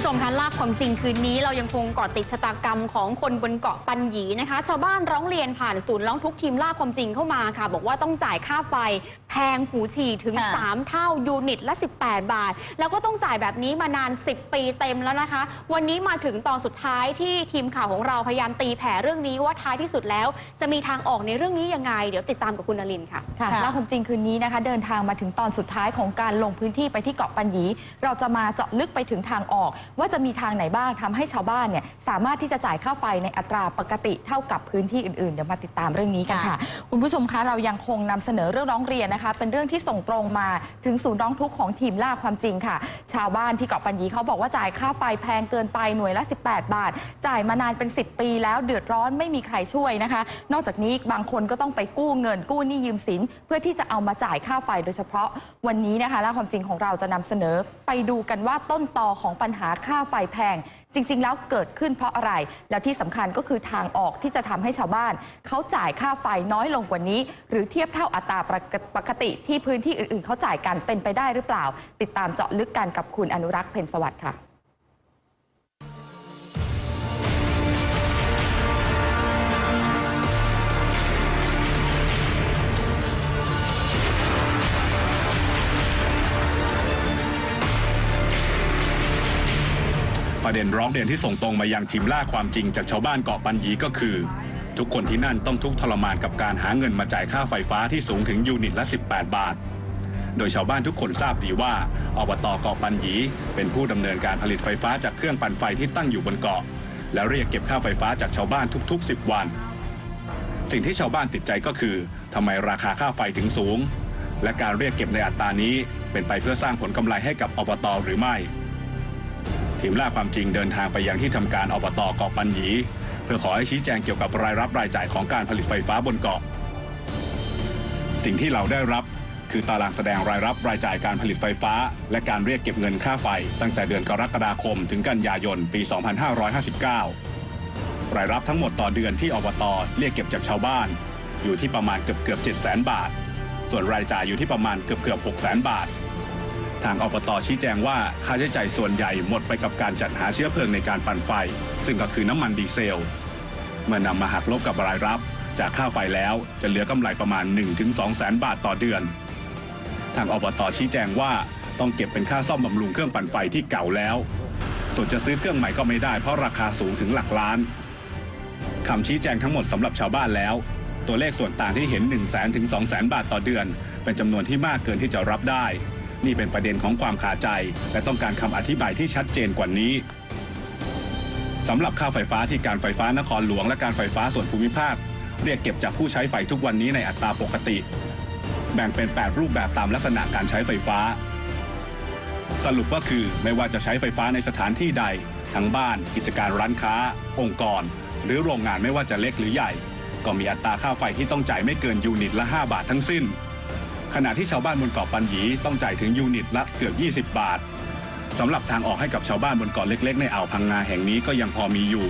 ผู้ชมคะลากความจริงคืนนี้เรายังคงเกาะติดชะตากรรมของคนบนเกาะปันหยีนะคะ ชาวบ้านร้องเรียนผ่านศูนย์ร้องทุกข์ทีมลากความจริงเข้ามาค่ะ บอกว่าต้องจ่ายค่าไฟแพงหูฉี่ถึง ค่ะ 3 เท่ายูนิตละ 18 บาท แล้วก็ต้องจ่ายแบบนี้มานาน 10 ปีเต็มแล้วนะคะ วันนี้มาถึงตอนสุดท้ายที่ทีมข่าวของเราพยายามตีแผ่เรื่องนี้ว่าท้ายที่สุดแล้ว จะมีทางออกในเรื่องนี้ยังไง เดี๋ยวติดตามกับคุณนลินทร์ค่ะ ค่ะค่ะ เล่าความจริงคืนนี้นะคะ เดินทางมาถึงตอนสุดท้ายของการลงพื้นที่ไปที่เกาะปัญญีเราจะมาเจาะลึกไปถึงทางออก ว่าจะมีทางไหนบ้างทำให้ชาวบ้านเนี่ยสามารถที่จะจ่ายค่าไฟในอัตราปกติเท่ากับพื้นที่อื่นๆเดี๋ยวมาติดตามเรื่องนี้กันค่ะ คุณผู้ชมคะเรายังคงนำเสนอเรื่องร้องเรียนนะคะเป็นเรื่องที่ส่งตรงมาถึงศูนย์ร้องทุกข์ของทีมล่าความจริงค่ะ ชาวบ้านที่เกาะปัญญีเขาบอกว่าจ่ายค่าไฟแพงเกินไปหน่วยละ 18 บาท จ่ายมานานเป็น 10 ปี แล้วเดือดร้อนไม่มีใครช่วยนะคะ นอกจากนี้บางคนก็ต้องไปกู้เงินกู้หนี้ยืมสิน เพื่อที่จะเอามาจ่ายค่าไฟโดยเฉพาะวันนี้นะคะล่าความจริงของเราจะนำเสนอ ไปดูกันว่าต้นตอของปัญหาค่าไฟแพง จริง ๆ แล้วเกิดขึ้นเพราะอะไร แล้วที่สำคัญก็คือทางออกที่จะทำให้ชาวบ้าน เขาจ่ายค่าไฟน้อยลงกว่านี้ หรือเทียบเท่าอัตราปกติที่พื้นที่อื่น ๆ เขาจ่ายกันเป็นไปได้หรือเปล่า ติดตามเจาะลึกกันกับคุณอนุรักษ์เพ็ญสวัสดิ์ค่ะ ประเด็นร้องเรียนที่ส่งตรงมายังทีมล่าความจริงจากชาวบ้านเกาะปันหยีก็คือ ทุกคนที่นั่นต้องทุกข์ทรมานกับการหาเงินมาจ่ายค่าไฟฟ้าที่สูงถึงยูนิตละ 18 บาท โดยชาวบ้านทุกคนทราบดีว่าอบตเกาะปันหยีเป็นผู้ดำเนินการผลิตไฟฟ้าจากเครื่องปั่นไฟที่ตั้งอยู่บนเกาะ แล้วเรียกเก็บค่าไฟฟ้าจากชาวบ้านทุก ๆ 10 วัน สิ่งที่ชาวบ้านติดใจก็คือทำไมราคาค่าไฟถึงสูง และการเรียกเก็บในอัตรานี้เป็นไปเพื่อสร้างผลกำไรให้กับอบตหรือไม่ ทีมล่าความจริงเดินทางไปยังที่ทำการอบตเกาะปันหยี เพื่อขอให้ชี้แจงเกี่ยวกับรายรับรายจ่ายของการผลิตไฟฟ้าบนเกาะ สิ่งที่เราได้รับคือตารางแสดงรายรับรายจ่ายการผลิตไฟฟ้า และการเรียกเก็บเงินค่าไฟ ตั้งแต่เดือนกรกฎาคม ถึงกันยายนปี 2559 รายรับทั้งหมดต่อเดือนที่อบตเรียกเก็บจากชาวบ้าน อยู่ที่ประมาณเกือบเกือบ7 0 0 0 0บาท ส่วนรายจ่ายอยู่ที่ประมาณเกือบเกือบ6 0 0 0 0 บาท ทางอบตชี้แจงว่าค่าใช้จ่ายส่วนใหญ่หมดไปกับการจัดหาเชื้อเพลิงในการปั่นไฟ ซึ่งก็คือน้ำมันดีเซล เมื่อนำมาหักลบกับรายรับ จากค่าไฟแล้วจะเหลือกำไรประมาณ 1-2แสนบาทต่อเดือน ทางอบตชี้แจงว่าต้องเก็บเป็นค่าซ่อมบำรุงเครื่องปั่นไฟที่เก่าแล้วส่วนจะซื้อเครื่องใหม่ก็ไม่ได้เพราะราคาสูงถึงหลักล้านคำชี้แจงทั้งหมดสำหรับชาวบ้านแล้ว ตัวเลขส่วนต่างที่เห็น 1 0 0 0 0แสนถึง2 0 0แสนบาทต่อเดือน เป็นจำนวนที่มากเกินที่จะรับได้ นี่เป็นประเด็นของความขาใจ และต้องการคำอธิบายที่ชัดเจนกว่านี้สำหรับค่าไฟฟ้าที่การไฟฟ้านครหลวงและการไฟฟ้าส่วนภูมิภาค เรียกเก็บจากผู้ใช้ไฟทุกวันนี้ในอัตราปกติ แบ่งเป็น 8 รูปแบบตามลักษณะการใช้ไฟฟ้า สรุปก็คือไม่ว่าจะใช้ไฟฟ้าในสถานที่ใด ทั้งบ้าน กิจการร้านค้า องค์กร หรือโรงงานไม่ว่าจะเล็กหรือใหญ่ ก็มีอัตราค่าไฟที่ต้องจ่ายไม่เกินยูนิตละ 5 บาททั้งสิ้น ขณะที่ชาวบ้านบนเกาะปันหยีต้องจ่ายถึงยูนิตละเกือบ 20 บาทสำหรับทางออกให้กับชาวบ้านบนเกาะเล็ก ๆ ในอ่าวพังงาแห่งนี้ก็ยังพอมีอยู่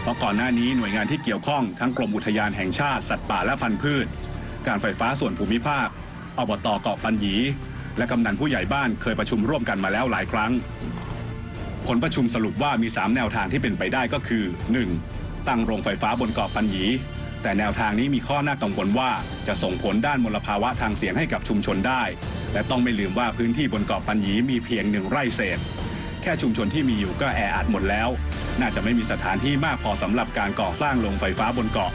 เพราะก่อนหน้านี้หน่วยงานที่เกี่ยวข้องทั้งกรมอุทยานแห่งชาติสัตว์ป่าและพันธุ์พืช การไฟฟ้าส่วนภูมิภาคอบตเกาะปันหยี และกำนันผู้ใหญ่บ้านเคยประชุมร่วมกันมาแล้วหลายครั้ง ผลประชุมสรุปว่ามี 3 แนวทางที่เป็นไปได้ก็คือ 1. ตั้งโรงไฟฟ้าบนเกาะปันหยี แต่แนวทางนี้มีข้อน่ากังวลว่าจะส่งผลด้านมลภาวะทางเสียงให้กับชุมชนได้ และต้องไม่ลืมว่าพื้นที่บนเกาะปันหยีมีเพียงหนึ่งไร่เศษ แค่ชุมชนที่มีอยู่ก็แออัดหมดแล้ว น่าจะไม่มีสถานที่มากพอสำหรับการก่อสร้างโรงไฟฟ้าบนเกาะ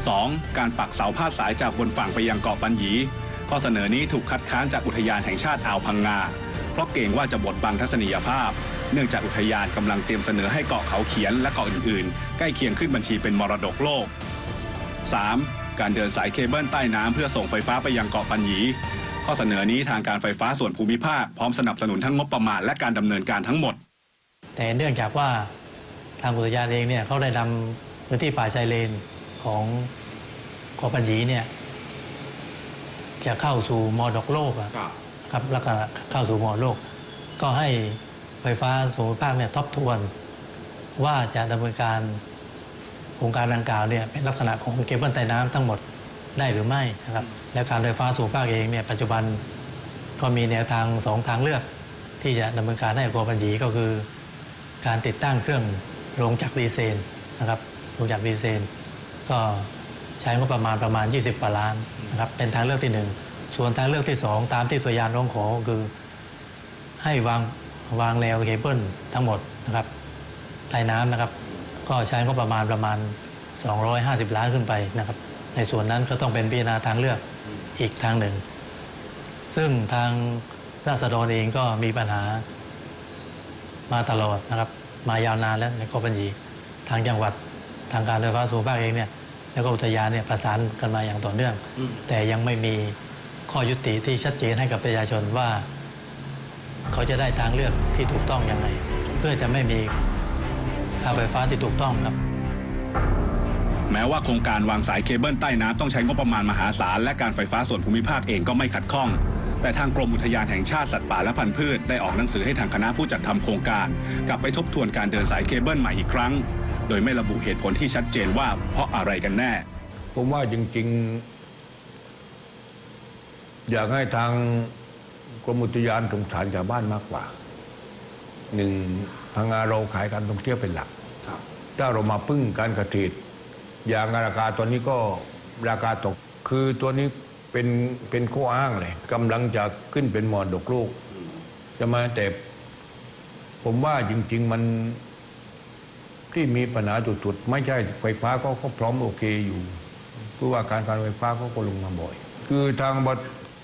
2. การปักเสาพาดสายจากบนฝั่งไปยังเกาะปันหยีข้อเสนอนี้ถูกคัดค้านจากอุทยานแห่งชาติอ่าวพังงา เพราะเกรงว่าจะบดบังทัศนียภาพ เนื่องจากอุทยานกำลังเตรียมเสนอให้เกาะเขาเขียนและเกาะอื่นๆ ใกล้เคียงขึ้นบัญชีเป็นมรดกโลก 3. การเดินสายเคเบิลใต้น้ำเพื่อส่งไฟฟ้าไปยังเกาะปันหยีข้อเสนอนี้ทางการไฟฟ้าส่วนภูมิภาค พร้อมสนับสนุนทั้งงบประมาณและการดำเนินการทั้งหมด แต่เนื่องจากว่าทางอุทยานเองเนี่ยเขาได้นำพื้นที่ป่าชายเลนของเกาะปัญญีเนี่ยจะเข้าสู่มรดกโลกอะครับแล้วก็เข้าสู่มรดกโลก ก็ให้ไฟฟ้าส่วนภูมิภาคเนี่ยทบทวนว่าจะดำเนินการ โครงการดังกล่าวเนี่ยเป็นลักษณะของเคเบิลใต้น้ำทั้งหมดได้หรือไม่นะครับและการไฟฟ้าส่วนภูมิภาคเองเนี่ยปัจจุบันก็มีแนวทางสองทางเลือก ที่จะดำเนินการให้กับเกาะปัญญีก็คือ การติดตั้งเครื่องโรงจักรดีเซลนะครับโรงจักรดีเซลก็ใช้งบประมาณประมาณ 20กว่าล้านนะครับเป็นทางเลือกที่หนึ่งส่วนทางเลือกที่สองตามที่ตัวยานร้องขอก็คือให้วางวางแนวเคเบิลทั้งหมดนะครับใต้น้ำนะครับ ก็ใช้งบประมาณประมาณ 250 ล้านขึ้นไปนะครับ ในส่วนนั้นก็ต้องเป็นพิจารณาทางเลือกอีกทางหนึ่ง ซึ่งทางราษฎรเองก็มีปัญหามาตลอดนะครับ มายาวนานแล้วในกาะปัญญีทางจังหวัดทางการไฟฟ้าส่วนภูมิภาคเองเนี่ยแล้วก็อุทยานเนี่ยประสานกันมาอย่างต่อเนื่อง แต่ยังไม่มีข้อยุติที่ชัดเจนให้กับประชาชนว่า เขาจะได้ทางเลือกที่ถูกต้องยังไง เพื่อจะไม่มีาไฟฟ้าที่ถูกต้องครับ แม้ว่าโครงการวางสายเคเบิลใต้น้ำต้องใช้งบประมาณมหาศาลและการไฟฟ้าส่วนภูมิภาคเองก็ไม่ขัดข้องแต่ทางกรมอุทยานแห่งชาติสัตว์ป่าและพันธุ์พืชได้ออกหนังสือให้ทางคณะผู้จัดทำโครงการ กลับไปทบทวนการเดินสายเคเบิลใหม่อีกครั้ง โดยไม่ระบุเหตุผลที่ชัดเจนว่าเพราะอะไรกันแน่ ผมว่าจริง ๆ อยากให้ทางกรมอุทยานสงสารชาวบ้านมากกว่าหนึ่ง พังงาเราขายการท่องเที่ยวเป็นหลัก ถ้าเรามาพึ่งการกระถิดอย่างราคาตัวนี้ก็ราคาตก คือตัวนี้เป็นเป็นข้ออ้างเลยกำลังจะขึ้นเป็นมรดกโลกจะมาแต่ผมว่าจริง ๆมันที่มีปัญหาสุดๆไม่ใช่ไฟฟ้าก็ก็พร้อมโอเคอยู่คือว่าการการไฟฟ้าเขาก็ลงมาบ่อย คือทางบ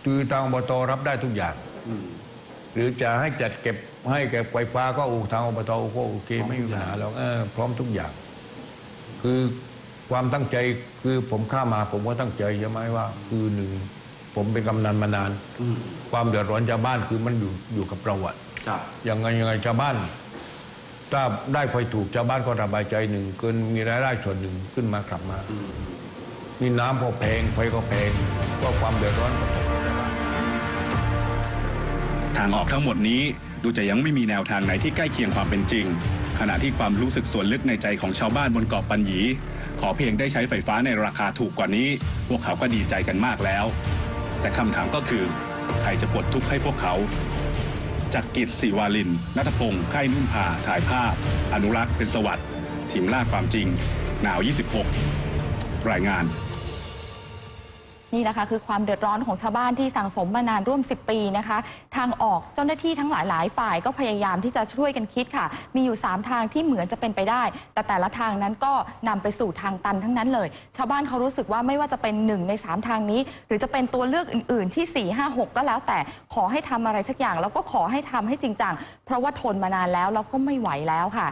คือทางอบตรับได้ทุกอย่าง หรือจะให้จัดเก็บให้แก่ไฟฟ้าก็โอทางอบตก็โอเคไม่มีปัญหาแล้วพร้อมทุกอย่าง คือความตั้งใจคือผมเข้ามา ผมก็ตั้งใจใช่ไหมว่า คือหนึ่งผมเป็นกำนันมานาน ความเดือดร้อนชาวบ้านคือมันอยู่อยู่กับเราอะยังไงยังไงชาวบ้าน ถ้าได้ไฟถูกชาวบ้านก็ระบายใจหนึ่งเกินมีรายได้ส่วนหนึ่งขึ้นมากลับมานี่น้ำก็แพงไฟก็แพงก็ความเดือดร้อนก็ตกชาวบ้าน ทางออกทั้งหมดนี้ดูจะยังไม่มีแนวทางไหนที่ใกล้เคียงความเป็นจริง ขณะที่ความรู้สึกส่วนลึกในใจของชาวบ้านบนเกาะปัญญี ขอเพียงได้ใช้ไฟฟ้าในราคาถูกกว่านี้ พวกเขาก็ดีใจกันมากแล้ว แต่คำถามก็คือ ใครจะปลดทุกข์ให้พวกเขาจากกิจศิวาลินนัทพงศ์ไข่นุ่นพาถ่ายภาพ อนุรักษ์เป็นสวัสดิ์ทีมล่าความจริงหนาว 26 รายงาน นี่แหละค่ะคือความเดือดร้อนของชาวบ้านที่สั่งสมมานานร่วม 10 ปีนะคะ ทางออกเจ้าหน้าที่ทั้งหลายหลายฝ่ายก็พยายามที่จะช่วยกันคิดค่ะ มีอยู่ 3 ทางที่เหมือนจะเป็นไปได้ แต่แต่ละทางนั้นก็นำไปสู่ทางตันทั้งนั้นเลย ชาวบ้านเขารู้สึกว่าไม่ว่าจะเป็นหนึ่งใน 3 ทางนี้ หรือจะเป็นตัวเลือกอื่น ๆ ที่ 4 5 6 ก็แล้วแต่ขอให้ทำอะไรสักอย่าง แล้วก็ขอให้ทำให้จริงจังเพราะว่าทนมานานแล้วแล้วก็ไม่ไหวแล้วค่ะ